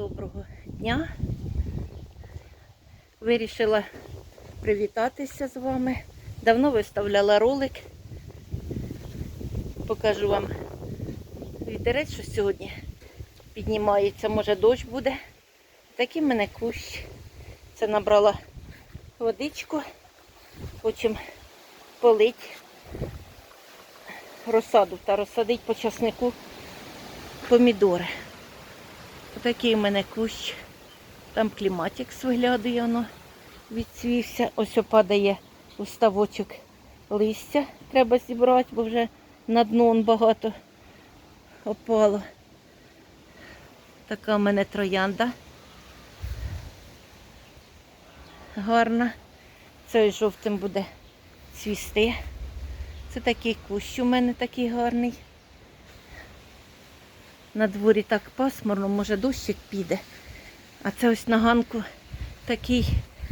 доброго дня. Вирішила привітатися з вами. Давно виставляла ролик. Покажу вам вітерець, що сьогодні піднімається, може дощ буде. Такий мене кущ. Це набрала водичку, хочемо полить розсаду та розсадить по часнику помідори. Отакий в мене кущ. Там кліматикс виглядає, воно відцвівся. Ось опадає у ставочок листя. Треба зібрати, бо вже на дно багато опало. Така в мене троянда. Гарна. Цей жовтим буде цвісти. Це такий кущ у мене такий гарний. На дворі так пасмурно, може дощик піде. А це ось на ганку такий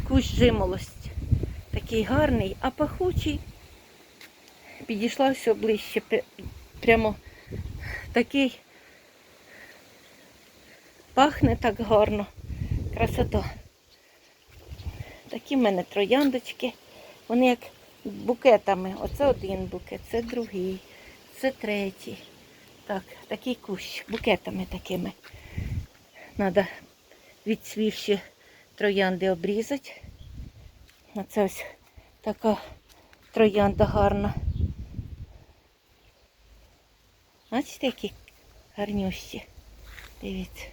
кущ жимолость. Такий гарний, а пахучий. Підійшла все ближче. Прямо такий пахне так гарно. Красота. Такі в мене трояндочки. Вони як букетами. Оце один букет, це другий, це третій. Так, такий кущ, букетами такими. Треба відцвівші троянди обрізати. Оце ось така троянда гарна. Бачите, які гарнющі. Дивіться.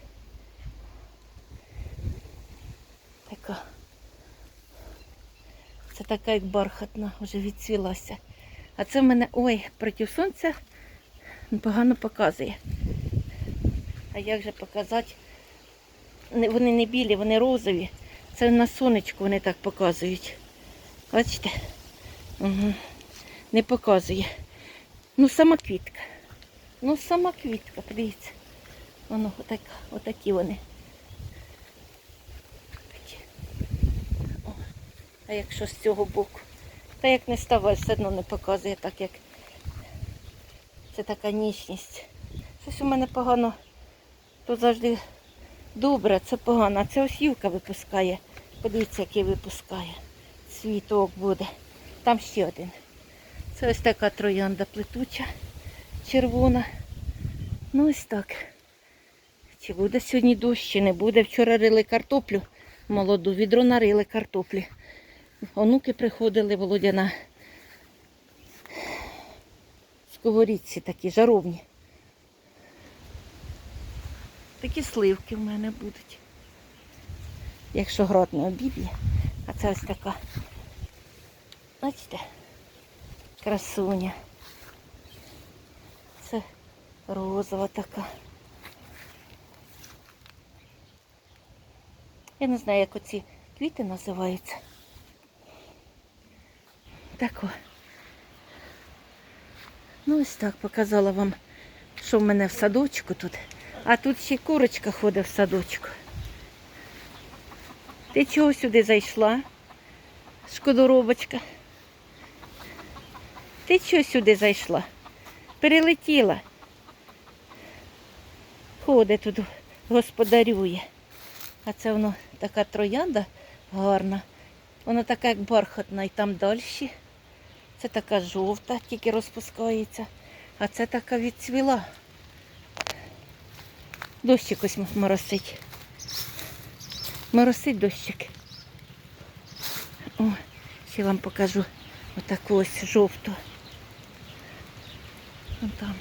Така. Це така як бархатна, вже відцвілася. А це в мене, ой, проти сонця погано показує. А як же показати? Вони не білі, вони розові. Це на сонечку вони так показують. Бачите? Угу. Не показує. Ну, сама квітка. Ну, сама квітка, подивіться. Воно отак, отакі вони. Такі. О. А якщо з цього боку? Та як не ставай, все одно не показує так, як це така ніжність. Щось у мене погано, то завжди добре, це погано. А це ось юка випускає. Подивіться, який випускає. Цвіток буде. Там ще один. Це ось така троянда плетуча, червона. Ну ось так. Чи буде сьогодні дощ, чи не буде. Вчора рили картоплю молоду, відро нарили картоплі. Онуки приходили, Володя, на сковорідці такі жаровні. Такі сливки в мене будуть. Якщо град не обіб'є. А це ось така. Бачите? Красуня. Це розова така. Я не знаю, як оці квіти називаються. Тако. Ну ось так показала вам, що в мене в садочку тут. А тут ще курочка ходить в садочку. Ти чого сюди зайшла? Шкодоробочка. Ти чого сюди зайшла? Перелетіла. Ходить тут, господарює. А це воно така троянда гарна. Вона така, як бархатна, і там далі. Це така жовта, тільки розпускається. А це така відцвіла. Дощик ось моросить. Моросить дощик. О, ще вам покажу отаку ось жовту. Вон там.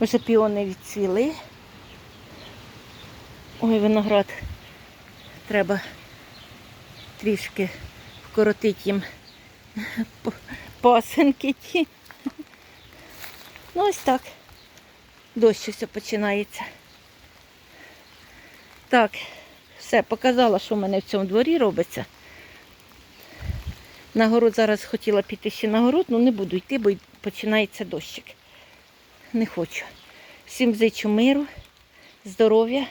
Вже піони відцвіли. Ой, виноград. Треба трішки вкоротити їм пасенки ті. Ну ось так. Дощ все починається. Так, все, показала, що в мене в цьому дворі робиться. На город зараз хотіла піти ще на город, але не буду йти, бо починається дощик. Не хочу. Всім зичу миру, здоров'я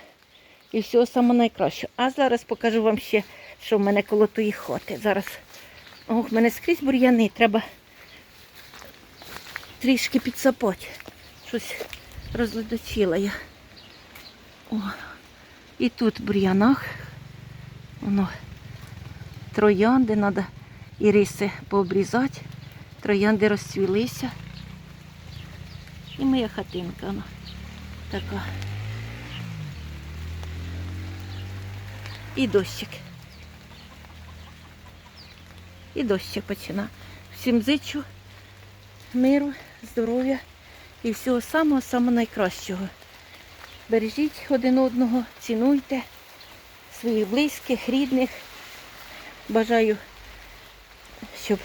і всього самого найкращого. А зараз покажу вам ще, що в мене коло тої хати. Зараз. Ох, мене скрізь бур'яни, треба трішки підсапати. Щось розледочила я. О, І тут в бур'янах. Воно троянди треба іриси пообрізати. Троянди розцвілися. І моя хатинка вона така. І дощик. І дощик почина. Всім зичу миру, здоров'я і всього самого самого найкращого. Бережіть один одного, цінуйте своїх близьких, рідних. Бажаю, щоб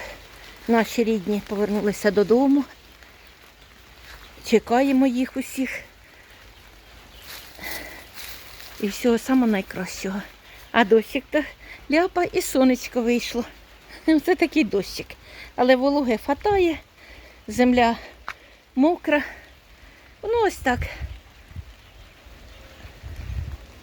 наші рідні повернулися додому. Чекаємо їх усіх. І всього самого найкращого. А дощик то ляпа і сонечко вийшло. Це такий дощик. Але вологи фатає, земля мокра. Ну ось так.